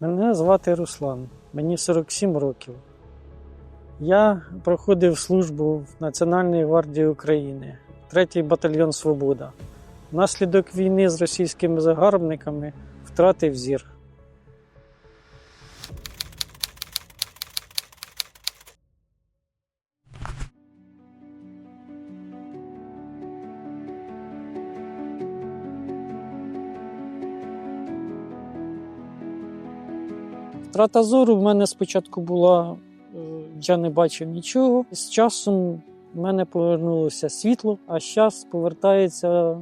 Мене звати Руслан, мені 47 років. Я проходив службу в Національній гвардії України, 3-й батальйон Свобода. Внаслідок війни з російськими загарбниками втратив зір. Втрата зору в мене спочатку була, е, я не бачив нічого. З часом в мене повернулося світло, а зараз повертається,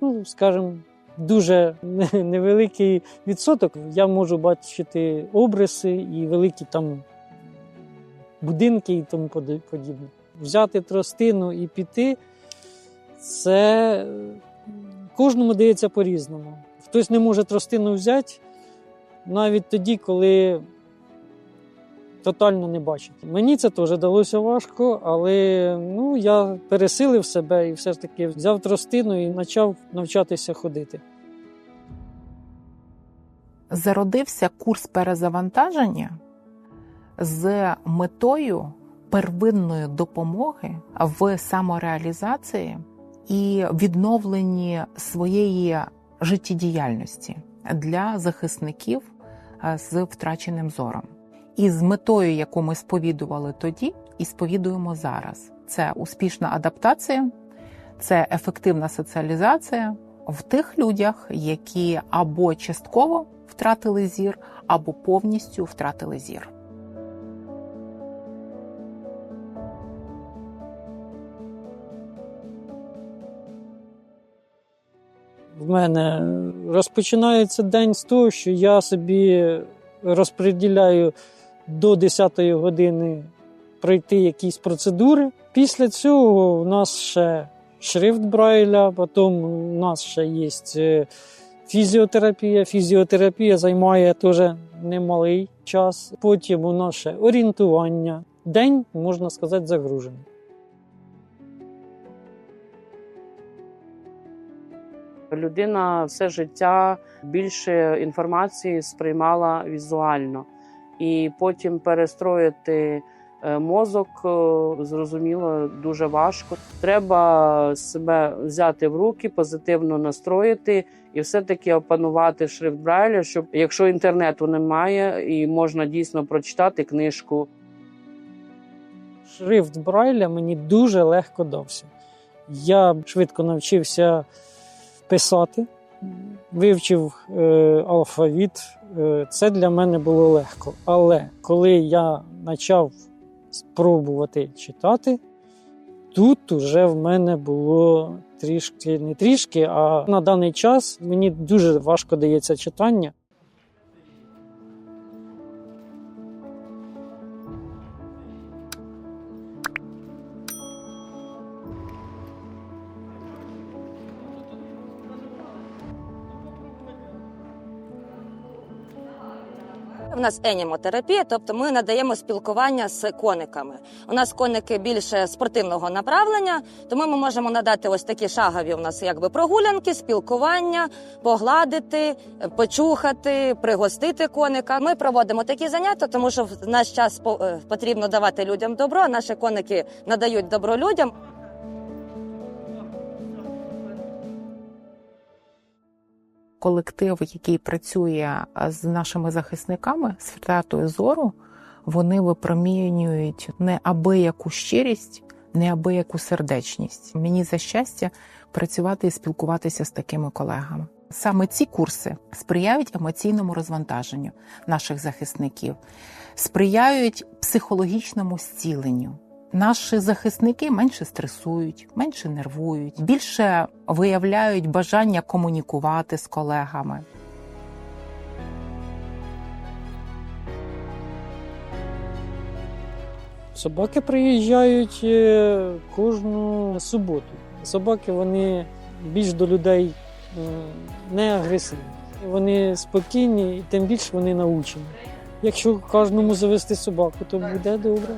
ну, скажімо, дуже невеликий відсоток. Я можу бачити обриси і великі там будинки і тому подібне. Взяти тростину і піти це кожному дається по-різному. Хтось не може тростину взяти навіть тоді, коли тотально не бачить. Мені це теж далося важко, але ну, я пересилив себе і все ж таки взяв тростину і почав навчатися ходити. зародився курс перезавантаження з метою первинної допомоги в самореалізації і відновленні своєї життєдіяльності для захисників з втраченим зором. І з метою, яку ми сповідували тоді, і сповідуємо зараз. Це успішна адаптація, це ефективна соціалізація в тих людях, які або частково втратили зір, або повністю втратили зір. В мене розпочинається день з того, що я собі розподіляю до 10 години пройти якісь процедури. Після цього у нас ще шрифт Брайля, потім у нас ще є е, фізіотерапія. Фізіотерапія займає теж немалий час. Потім у нас ще орієнтування. День, можна сказати, загружений. Людина все життя більше інформації сприймала візуально, і потім перестроїти е, мозок е, зрозуміло дуже важко. Треба себе взяти в руки, позитивно настроїти і все-таки опанувати шрифт Брайля, щоб якщо інтернету немає, і можна дійсно прочитати книжку. Шрифт Брайля мені дуже легко дався. Я швидко навчився писати, вивчив е, алфавіт. Е, це для мене було легко. Але коли я почав спробувати читати, тут уже в мене було трішки, не трішки, а на даний час мені дуже важко дається читання. У нас енімотерапія, тобто ми надаємо спілкування з кониками. У нас коники більше спортивного направлення, тому ми можемо надати ось такі шагові у нас якби прогулянки, спілкування, погладити, почухати, пригостити коника. Ми проводимо такі заняття, тому що в наш час е, потрібно давати людям добро. а Наші коники надають добро людям. Колектив, який працює з нашими захисниками з втратою зору, вони випромінюють неабияку щирість, неабияку сердечність. Мені за щастя працювати і спілкуватися з такими колегами. Саме ці курси сприяють емоційному розвантаженню наших захисників, сприяють психологічному зціленню. Наші захисники менше стресують, менше нервують, більше виявляють бажання комунікувати з колегами. Собаки приїжджають е, кожну суботу. Собаки вони більш до людей е, не агресивні. Вони спокійні і тим більше вони научені. Якщо кожному завести собаку, то буде добре.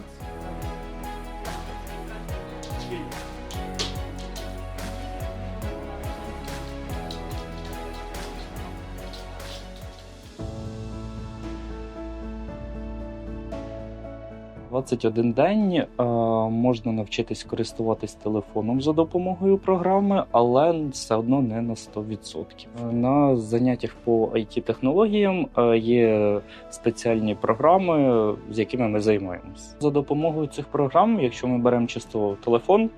21 день е, можна навчитись користуватись телефоном за допомогою програми, але все одно не на 100%. Е, На заняттях по it технологіям е, є спеціальні програми, з якими ми займаємось. За допомогою цих програм, якщо ми беремо чисто телефон,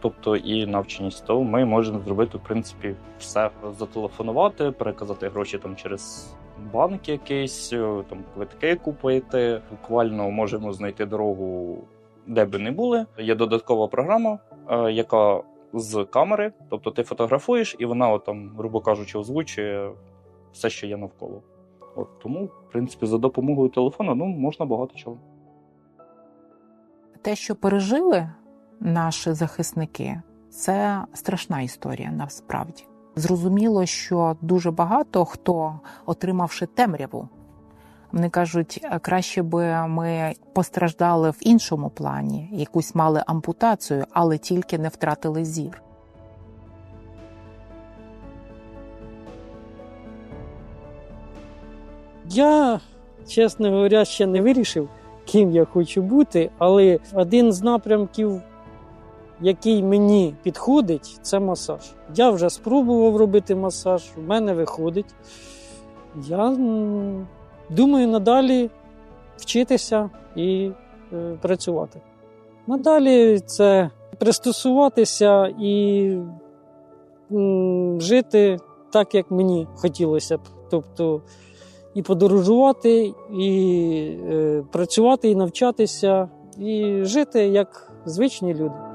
тобто і навченість, то ми можемо зробити в принципі все: зателефонувати, переказати гроші там через банк якийсь, е, там квитки купити. Буквально можемо знайти дорогу, де би не були. Є додаткова програма, е, яка з камери, тобто ти фотографуєш, і вона, там, грубо кажучи, озвучує все, що є навколо. От тому, в принципі, за допомогою телефону ну, можна багато чого. Те, що пережили наші захисники, це страшна історія насправді. Зрозуміло, що дуже багато хто, отримавши темряву, вони кажуть, краще би ми постраждали в іншому плані, якусь мали ампутацію, але тільки не втратили зір. Я, чесно говоря, ще не вирішив, ким я хочу бути, але один з напрямків, який мені підходить, це масаж. Я вже спробував робити масаж, в мене виходить. Я думаю надалі вчитися і е, працювати. Надалі це пристосуватися і м, жити так, як мені хотілося б. Тобто і подорожувати, і е, працювати, і навчатися, і жити як звичні люди.